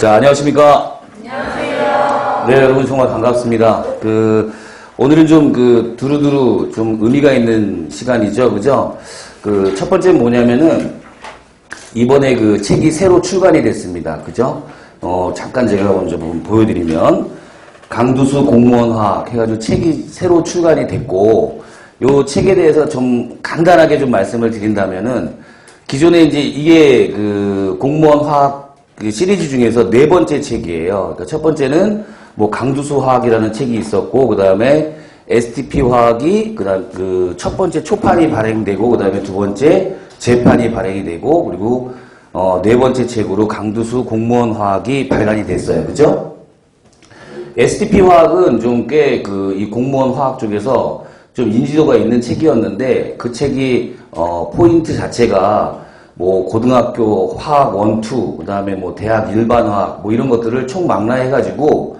자, 안녕하십니까? 안녕하세요. 네, 여러분 정말 반갑습니다. 그, 오늘은 좀 그, 두루두루 좀 의미가 있는 시간이죠. 그죠? 그, 첫 번째 뭐냐면은, 이번에 그 책이 새로 출간이 됐습니다. 그죠? 어, 잠깐 제가 먼저 좀 보여 드리면, 강두수 공무원화학 해 가지고 책이 새로 출간이 됐고, 요 책에 대해서 좀 간단하게 좀 말씀을 드린다면은, 기존에 이제 이게 그 공무원 화학 그 시리즈 중에서 네 번째 책이에요. 그러니까 첫 번째는 뭐 강두수 화학이라는 책이 있었고, 그 다음에 STP 화학이 그다음 그 첫 번째 초판이 발행되고, 그 다음에 두 번째 재판이 발행이 되고, 그리고 어, 네 번째 책으로 강두수 공무원 화학이 발간이 됐어요. 그죠? STP 화학은 좀 꽤 그 이 공무원 화학 쪽에서 좀 인지도가 있는 책이었는데 그 책이 어 포인트 자체가 뭐 고등학교 화학 원투 그다음에 뭐 대학 일반 화학 뭐 이런 것들을 총망라해 가지고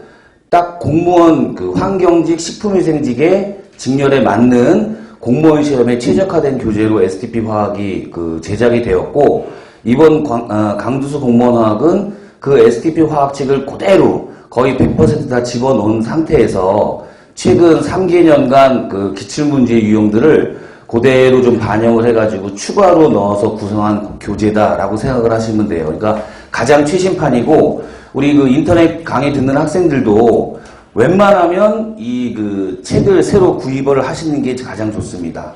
딱 공무원 그 환경직 식품위생직의 직렬에 맞는 공무원 시험에 최적화된 교재로 STP 화학이 그 제작이 되었고 이번 광- 어, 강두수 공무원 화학은 그 STP 화학 책을 그대로 거의 100%다 집어넣은 상태에서 최근 3개년간 그 기출문제 유형들을 그대로 좀 반영을 해가지고 추가로 넣어서 구성한 교재다라고 생각을 하시면 돼요. 그러니까 가장 최신판이고 우리 그 인터넷 강의 듣는 학생들도 웬만하면 이 그 책을 새로 구입을 하시는 게 가장 좋습니다.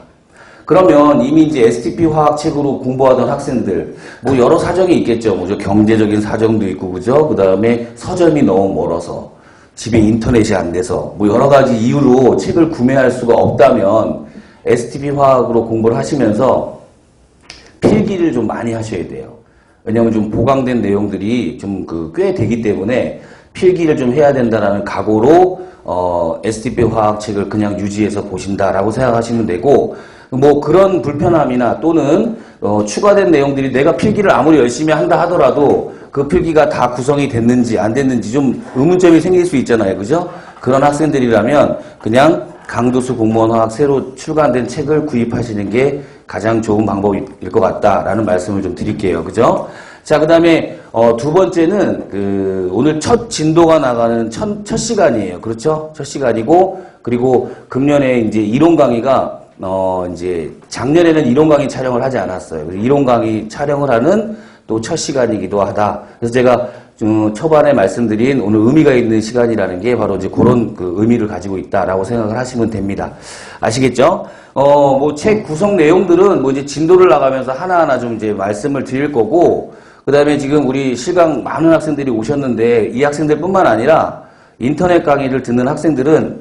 그러면 이미 이제 STP 화학 책으로 공부하던 학생들, 뭐 여러 사정이 있겠죠. 뭐죠. 경제적인 사정도 있고, 그죠? 그 다음에 서점이 너무 멀어서, 집에 인터넷이 안 돼서, 뭐 여러 가지 이유로 책을 구매할 수가 없다면, STP 화학으로 공부를 하시면서 필기를 좀 많이 하셔야 돼요. 왜냐하면 좀 보강된 내용들이 좀 그 꽤 되기 때문에 필기를 좀 해야 된다라는 각오로 어, STP 화학 책을 그냥 유지해서 보신다라고 생각하시면 되고 뭐 그런 불편함이나 또는 어, 추가된 내용들이 내가 필기를 아무리 열심히 한다 하더라도 그 필기가 다 구성이 됐는지 안 됐는지 좀 의문점이 생길 수 있잖아요. 그죠? 그런 학생들이라면 그냥 강도수 공무원 화학 새로 출간된 책을 구입하시는 게 가장 좋은 방법일 것 같다라는 말씀을 좀 드릴게요. 그죠? 자, 그 다음에, 어, 두 번째는, 그, 오늘 첫 진도가 나가는 첫, 첫 시간이에요. 그렇죠? 첫 시간이고, 그리고 금년에 이제 이론 강의가, 어, 이제 작년에는 이론 강의 촬영을 하지 않았어요. 이론 강의 촬영을 하는 또 첫 시간이기도 하다. 그래서 제가 좀 초반에 말씀드린 오늘 의미가 있는 시간이라는 게 바로 이제 그런 그 의미를 가지고 있다라고 생각을 하시면 됩니다. 아시겠죠? 어, 뭐 책 구성 내용들은 뭐 이제 진도를 나가면서 하나하나 좀 이제 말씀을 드릴 거고, 그 다음에 지금 우리 실강 많은 학생들이 오셨는데 이 학생들 뿐만 아니라 인터넷 강의를 듣는 학생들은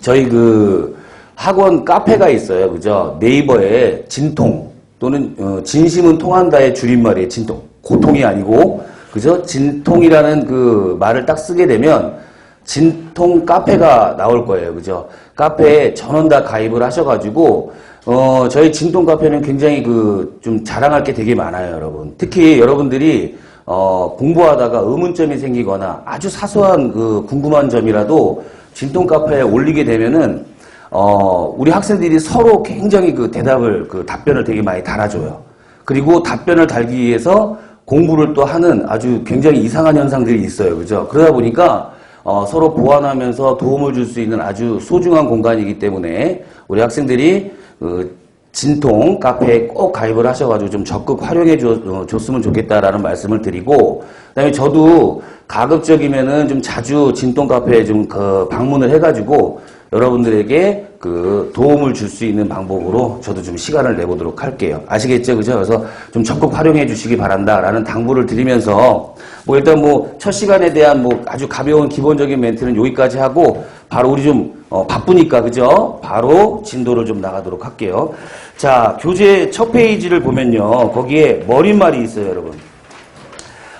저희 그 학원 카페가 있어요. 그죠? 네이버에 진통 또는 어, 진심은 통한다의 줄임말이에요. 진통. 고통이 아니고 그죠? 진통이라는 그 말을 딱 쓰게 되면 진통 카페가 나올 거예요. 그죠? 카페에 전원 다 가입을 하셔가지고 어, 저희 진통 카페는 굉장히 그 좀 자랑할 게 되게 많아요, 여러분. 특히 여러분들이 어, 공부하다가 의문점이 생기거나 아주 사소한 그 궁금한 점이라도 진통 카페에 올리게 되면은 어, 우리 학생들이 서로 굉장히 그 대답을 그 답변을 되게 많이 달아줘요. 그리고 답변을 달기 위해서 공부를 또 하는 아주 굉장히 이상한 현상들이 있어요. 그죠? 그러다 보니까 어, 서로 보완하면서 도움을 줄 수 있는 아주 소중한 공간이기 때문에 우리 학생들이 그 진통 카페에 꼭 가입을 하셔가지고 좀 적극 활용해 줘, 어, 줬으면 좋겠다라는 말씀을 드리고, 그다음에 저도 가급적이면은 좀 자주 진통 카페에 좀 그 방문을 해가지고 여러분들에게 그 도움을 줄 수 있는 방법으로 저도 좀 시간을 내보도록 할게요. 아시겠죠? 그죠? 그래서 좀 적극 활용해 주시기 바란다라는 당부를 드리면서 뭐 일단 뭐 첫 시간에 대한 뭐 아주 가벼운 기본적인 멘트는 여기까지 하고 바로 우리 좀 어, 바쁘니까 그죠? 바로 진도를 좀 나가도록 할게요. 자, 교재 첫 페이지를 보면요. 거기에 머릿말이 있어요, 여러분.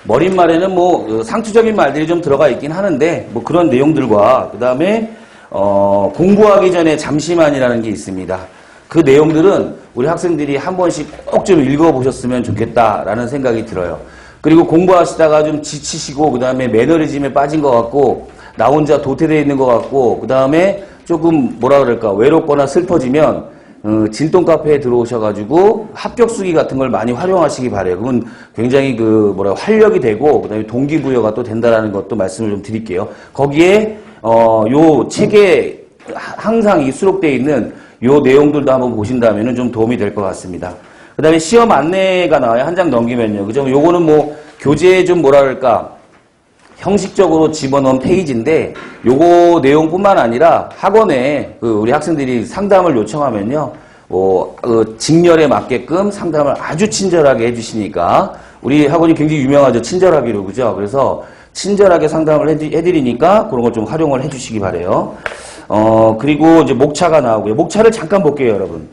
머릿말에는 뭐 어, 상투적인 말들이 좀 들어가 있긴 하는데 뭐 그런 내용들과 그 다음에 어, 공부하기 전에 잠시만이라는 게 있습니다. 그 내용들은 우리 학생들이 한 번씩 꼭 좀 읽어보셨으면 좋겠다라는 생각이 들어요. 그리고 공부하시다가 좀 지치시고 그 다음에 매너리즘에 빠진 것 같고 나 혼자 도태되어 있는 것 같고 그 다음에 조금 뭐라 그럴까 외롭거나 슬퍼지면 어, 진동 카페에 들어오셔가지고 합격 수기 같은 걸 많이 활용하시기 바래요. 그러면 굉장히 그 뭐라 활력이 되고 그다음에 동기부여가 또 된다라는 것도 말씀을 좀 드릴게요. 거기에 어 요 책에 하- 항상 이 수록되어 있는 요 내용들도 한번 보신다면은 좀 도움이 될 것 같습니다. 그 다음에 시험 안내가 나와요. 한 장 넘기면요. 그죠? 요거는 뭐 교재에 좀 뭐라 그럴까 형식적으로 집어넣은 페이지인데 요거 내용뿐만 아니라 학원에 그 우리 학생들이 상담을 요청하면요. 뭐 그 직렬에 맞게끔 상담을 아주 친절하게 해주시니까 우리 학원이 굉장히 유명하죠. 친절하기로 그죠? 그래서 친절하게 상담을 해드- 해드리니까 그런 걸 좀 활용을 해주시기 바래요. 어 그리고 이제 목차가 나오고요. 목차를 잠깐 볼게요, 여러분.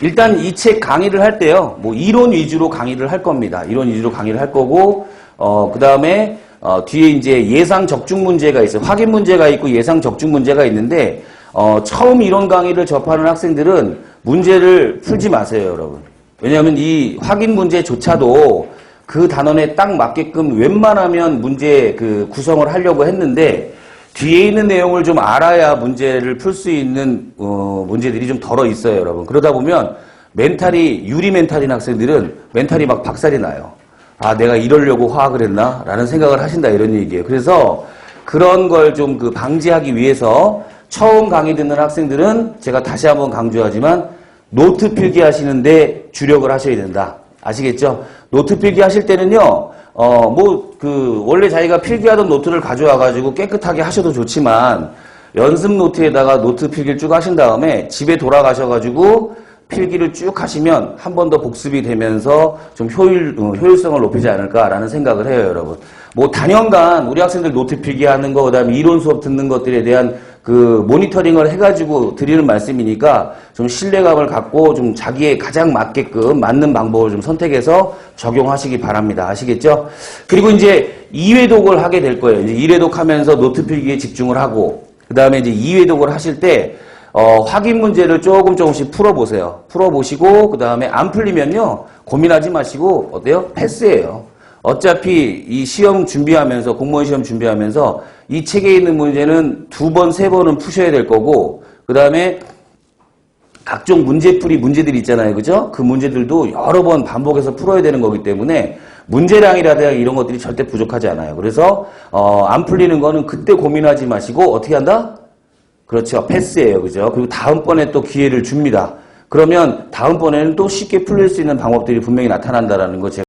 일단 이 책 강의를 할 때요, 뭐 이론 위주로 강의를 할 겁니다. 이론 위주로 강의를 할 거고, 어, 그 다음에, 어, 뒤에 이제 예상 적중 문제가 있어요. 확인 문제가 있고 예상 적중 문제가 있는데, 어, 처음 이론 강의를 접하는 학생들은 문제를 풀지 마세요, 여러분. 왜냐하면 이 확인 문제조차도 그 단원에 딱 맞게끔 웬만하면 문제 그 구성을 하려고 했는데, 뒤에 있는 내용을 좀 알아야 문제를 풀 수 있는 어, 문제들이 좀 덜어 있어요, 여러분. 그러다 보면 멘탈이 유리 멘탈인 학생들은 멘탈이 막 박살이 나요. 아, 내가 이러려고 화학을 했나? 라는 생각을 하신다 이런 얘기예요. 그래서 그런 걸 좀 그 방지하기 위해서 처음 강의 듣는 학생들은 제가 다시 한번 강조하지만 노트 필기 하시는데 주력을 하셔야 된다. 아시겠죠? 노트 필기 하실 때는요, 어, 뭐, 그, 원래 자기가 필기하던 노트를 가져와가지고 깨끗하게 하셔도 좋지만, 연습 노트에다가 노트 필기를 쭉 하신 다음에 집에 돌아가셔가지고 필기를 쭉 하시면 한 번 더 복습이 되면서 좀 효율, 어, 효율성을 높이지 않을까라는 생각을 해요, 여러분. 뭐, 단연간 우리 학생들 노트 필기 하는 거, 그 다음에 이론 수업 듣는 것들에 대한 그 모니터링을 해가지고 드리는 말씀이니까 좀 신뢰감을 갖고 좀 자기의 가장 맞게끔 맞는 방법을 좀 선택해서 적용하시기 바랍니다. 아시겠죠? 그리고 이제 2회독을 하게 될 거예요. 이제 1회독 하면서 노트 필기에 집중을 하고, 그 다음에 이제 2회독을 하실 때, 어, 확인 문제를 조금 조금씩 풀어보세요. 풀어보시고, 그 다음에 안 풀리면요, 고민하지 마시고, 어때요? 패스예요. 어차피 이 시험 준비하면서, 공무원 시험 준비하면서, 이 책에 있는 문제는 두 번, 세 번은 푸셔야 될 거고, 그 다음에 각종 문제풀이 문제들이 있잖아요. 그죠? 그 문제들도 여러 번 반복해서 풀어야 되는 거기 때문에 문제량이라든가 이런 것들이 절대 부족하지 않아요. 그래서 어, 안 풀리는 거는 그때 고민하지 마시고 어떻게 한다? 그렇죠. 패스예요. 그죠? 그리고 다음번에 또 기회를 줍니다. 그러면 다음번에는 또 쉽게 풀릴 수 있는 방법들이 분명히 나타난다라는 거 제가